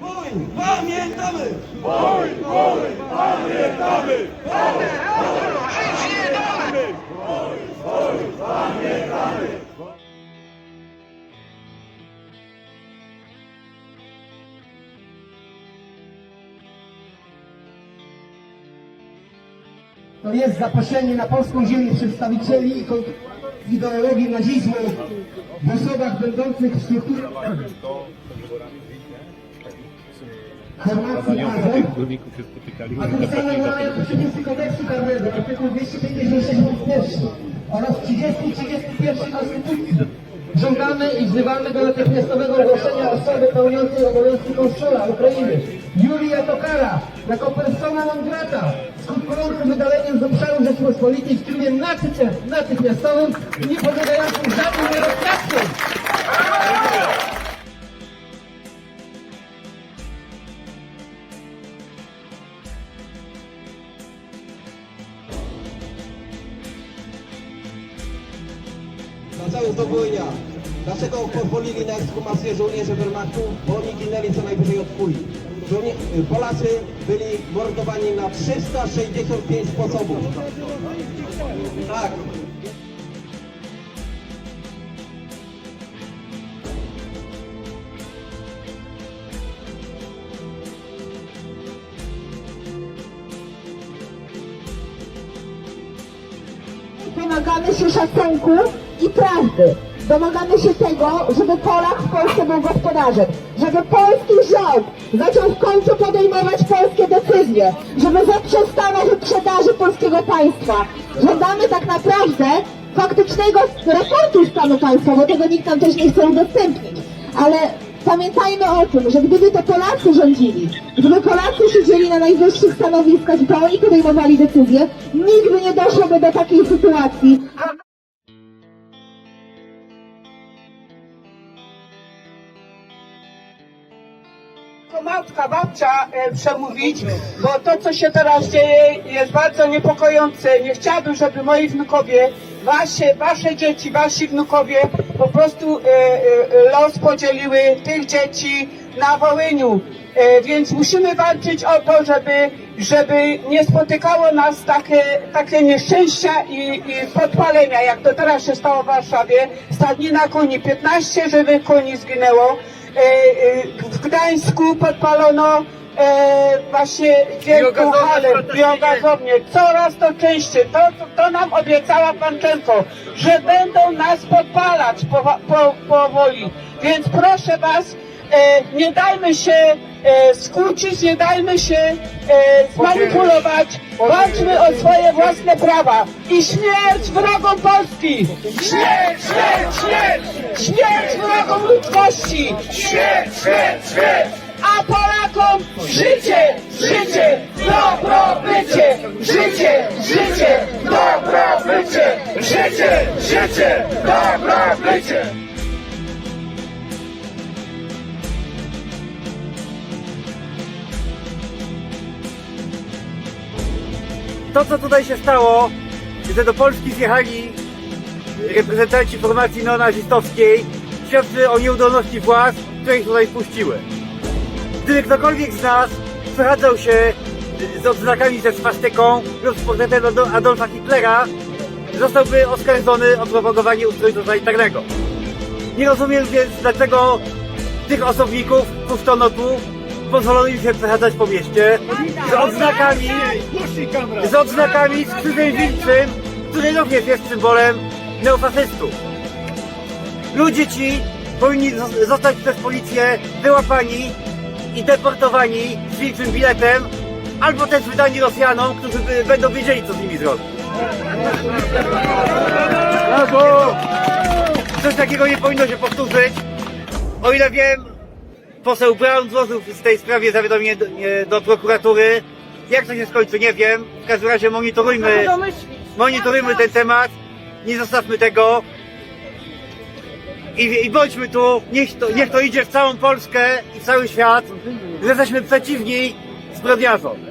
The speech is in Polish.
Bój! Pamiętamy! To jest zapatrzenie na polską ziemię przedstawicieli ideologii nazizmu w osobach będących w strukturze formacji AZE, górników się spotykali. a tym samym mają przepisy kodeksu karnego, artykuł 256 punkt pierwszy oraz 30 i 31 Konstytucji. Żądamy i wzywamy do natychmiastowego ogłoszenia osoby pełniącej obowiązki konszula Ukrainy, Julia Tokara, jako persona non grata, skutkującym wydaleniem z obszaru Rzeczpospolitej w trybie natychmiast- natychmiastowym i nie podlegającym żadnym negocjacjom. Dlaczego zdobywania? Dlaczego pozwolili na ekshumację żołnierzy Wehrmachtu? Bo oni ginęli co najwyżej od kuli. Polacy byli mordowani na 365 sposobów. Tak. Domagamy się szacunku i prawdy. Domagamy się tego, żeby Polak w Polsce był gospodarzem. Żeby polski rząd zaczął w końcu podejmować polskie decyzje. Żeby zaprzestano wyprzedaży polskiego państwa. Żądamy tak naprawdę faktycznego raportu stanu państwa, bo tego nikt nam też nie chce udostępnić. Ale pamiętajmy o tym, że gdyby to Polacy rządzili, gdyby Polacy siedzieli na najwyższych stanowiskach i to oni podejmowali decyzje, nigdy nie doszłoby do takiej sytuacji. Matka, babcia e, przemówić, bo to, co się teraz dzieje, jest bardzo niepokojące. Nie chciałabym, żeby moi wnukowie, wasze, wasze dzieci, wasi wnukowie po prostu e, e, los podzieliły tych dzieci na Wołyniu. Więc musimy walczyć o to, żeby, żeby nie spotykało nas takie, takie nieszczęścia i, i podpalenia, jak to teraz się stało w Warszawie. Stadnina koni, 15 żywych koni zginęło. W Gdańsku podpalono e, właśnie wielką halę, biogazownię. Coraz to częściej. To, to, to nam obiecała Panczenko, że będą nas podpalać po, po, powoli. Więc proszę Was, e, nie dajmy się e, skłócić, nie dajmy się e, zmanipulować. Walczmy o swoje własne prawa. I śmierć wrogom Polski! Śmierć, śmierć, śmierć! Śmierć wrogom ludzkości! Śmierć, śmierć, śmierć! A Polakom życie, życie, dobrobycie! Życie, życie, dobrobycie! Życie, życie, dobrobycie! to, co tutaj się stało, że do Polski zjechali reprezentanci formacji neonazistowskiej, świadczy o nieudolności władz, które ich tutaj wpuściły. Gdyby ktokolwiek z nas przechadzał się z odznakami ze swastyką lub z portretem Ado- Adolfa Hitlera, zostałby oskarżony o propagowanie ustroju totalitarnego. Nie rozumiem więc, dlaczego tych osobników puszczono tu, pozwolono im się przechadzać po mieście z odznakami, z odznakami z krzyżem wilczym, który również jest symbolem neofaszystów. Ludzie ci powinni zos- zostać przez policję wyłapani i deportowani z wilczym biletem, albo też wydani Rosjanom, którzy będą wiedzieli, co z nimi zrobić. Coś takiego nie powinno się powtórzyć. O ile wiem, poseł Brown złożył w tej sprawie zawiadomienie do, nie, do prokuratury. Jak to się skończy, nie wiem. W każdym razie monitorujmy, monitorujmy ten temat. Nie zostawmy tego. I, I bądźmy tu, niech to, niech to idzie w całą Polskę i cały świat, że jesteśmy przeciwni zbrodniarzom.